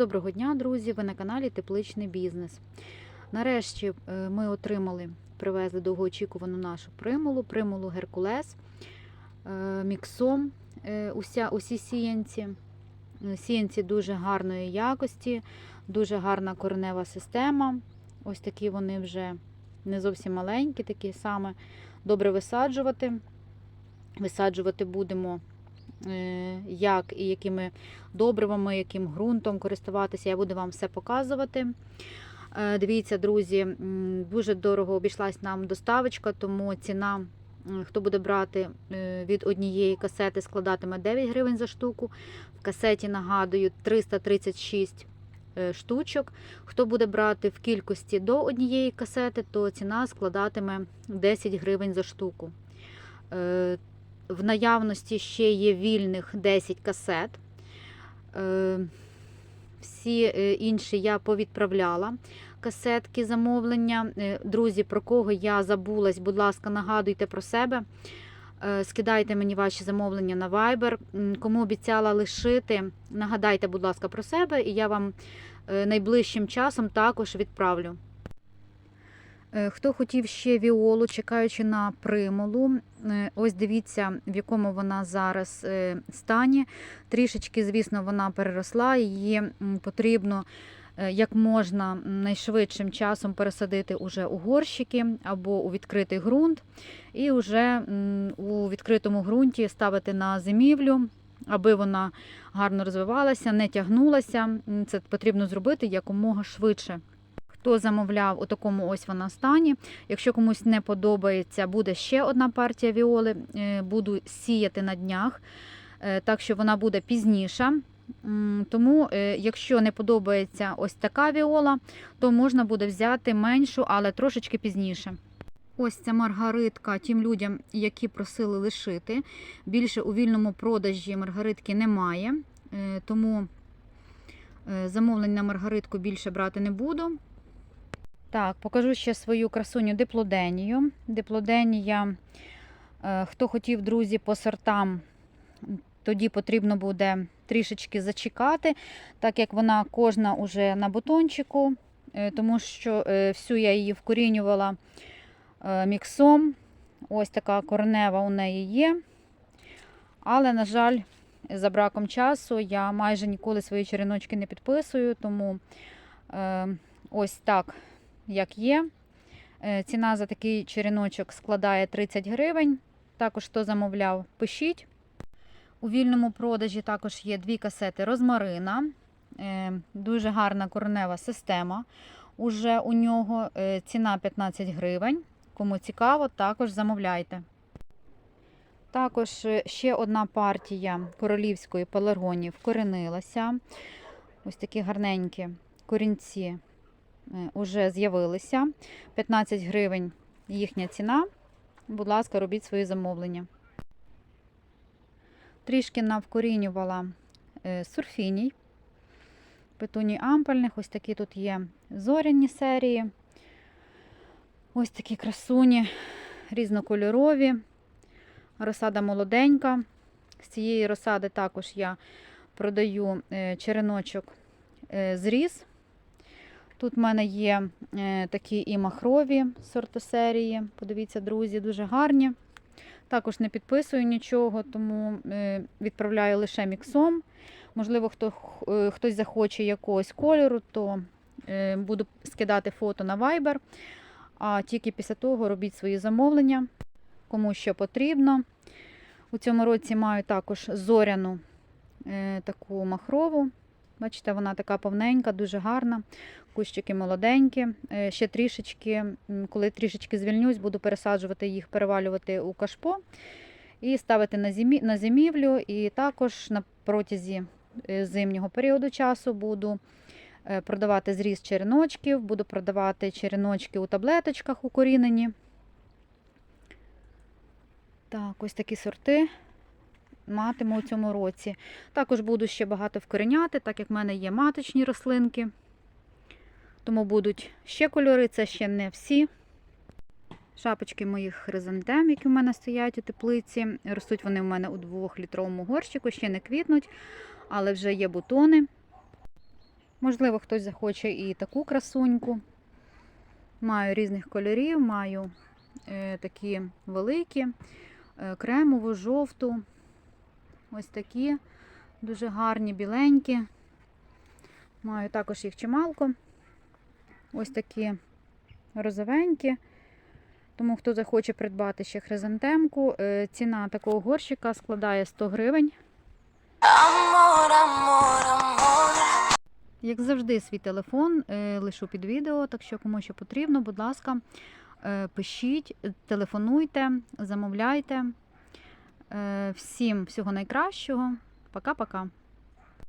доброго дня, друзі! Ви на каналі Тепличний бізнес. Нарешті е, ми отримали, привезли довгоочікувану нашу примулу, примулу Геркулес е, міксом. е, Уся, усі сіянці. Сіянці дуже гарної якості, дуже гарна коренева система. Ось такі вони вже не зовсім маленькі, такі саме добре висаджувати. Висаджувати будемо як і якими добривами, яким ґрунтом користуватися. Я буду вам все показувати. Е, Дивіться, друзі, дуже дорого обійшлась нам доставочка, тому ціна, хто буде брати е, від однієї касети, складатиме 9 гривень за штуку. В касеті, нагадую, 336 е, штучок. Хто буде брати в кількості до однієї касети, то ціна складатиме 10 гривень за штуку. В наявності ще є вільних 10 касет. Е, Всі е, інші я повідправляла касетки замовлення. Е, Друзі, про кого я забулась, будь ласка, нагадуйте про себе. Скидайте мені ваші замовлення на Viber. Кому обіцяла лишити, нагадайте, будь ласка, про себе, і я вам найближчим часом також відправлю. Е, Хто хотів ще віолу, чекаючи на примулу, е, ось дивіться, в якому вона зараз е, стані. Трішечки, звісно, вона переросла, її потрібно як можна найшвидшим часом пересадити уже у горщики або у відкритий ґрунт, і вже у відкритому ґрунті ставити на зимівлю. Аби вона гарно розвивалася, не тягнулася. Це потрібно зробити якомога швидше. Хто замовляв у такому ось вона стані. Якщо комусь не подобається, буде ще одна партія віоли. Е, Буду сіяти на днях, е, так що вона буде пізніша. Тому, е, якщо не подобається ось така віола, то можна буде взяти меншу, але трошечки пізніше. Ось ця маргаритка тим людям, які просили лишити. Більше у вільному продажі маргаритки немає, тому замовлень на маргаритку більше брати не буду. Так, покажу ще свою красуню диплоденію. Диплоденія, е, хто хотів, друзі, по сортам, тоді потрібно буде трішечки зачекати, так як вона кожна уже на бутончику, е, тому що е, всю я її вкорінювала міксом. Ось така коренева у неї є. Але, на жаль, за браком часу я майже ніколи свої череночки не підписую, тому ось так як є. Е, Ціна за такий череночок складає 30 гривень. Також хто замовляв, пишіть. У вільному продажі також є дві касети розмарина. Е, Дуже гарна коренева система. Уже у нього Е, ціна 15 гривень. Кому цікаво, також замовляйте. Також ще одна партія королівської пеларгонії вкоренилася. Ось такі гарненькі корінці вже з'явилися. 15 гривень їхня ціна. Будь ласка, робіть свої замовлення. Трішки навкорінювала е, сурфіній. Петуній ампельних. Ось такі тут є зоряні серії. Ось такі красуні, різнокольорові. Розсада молоденька. З цієї розсади також я продаю е, череночок е, зріз. Тут в мене є е, такі і махрові сортосерії. Подивіться, друзі, дуже гарні. Також не підписую нічого, тому е, відправляю лише міксом. Можливо, хто, е, хтось захоче якогось кольору, то буду скидати фото на Viber. А тільки після того робіть свої замовлення, кому що потрібно. У цьому році маю також зоряну таку махрову. Бачите, вона така повненька, дуже гарна. Кущики молоденькі. Е, Ще трішечки, коли трішечки звільнюсь, буду пересаджувати їх, перевалювати у кашпо і ставити на зимі- на зимівлю. І також на протязі е, зимнього періоду часу буду е, продавати зріз череночків, буду продавати череночки у таблеточках укорінені. Так, ось такі сорти матиму у цьому році. Також буду ще багато вкореняти, так як в мене є маточні рослинки. Тому будуть ще кольори, це ще не всі. Шапочки моїх хризантем, які в мене стоять у теплиці. Ростуть вони в мене у 2-літровому горщику, ще не квітнуть, але вже є бутони. Можливо, хтось захоче і таку красуньку. Маю різних кольорів, маю е, такі великі, е, кремову, жовту. Ось такі дуже гарні, біленькі. Маю також їх чималко. Ось такі розовенькі. Тому хто захоче придбати ще хризантемку, е, ціна такого горщика складає 100 гривень. Як завжди, свій телефон е, лишу під відео, так що кому що потрібно, будь ласка, е, пишіть, телефонуйте, замовляйте. Е, Всім всього найкращого. Пока-пока.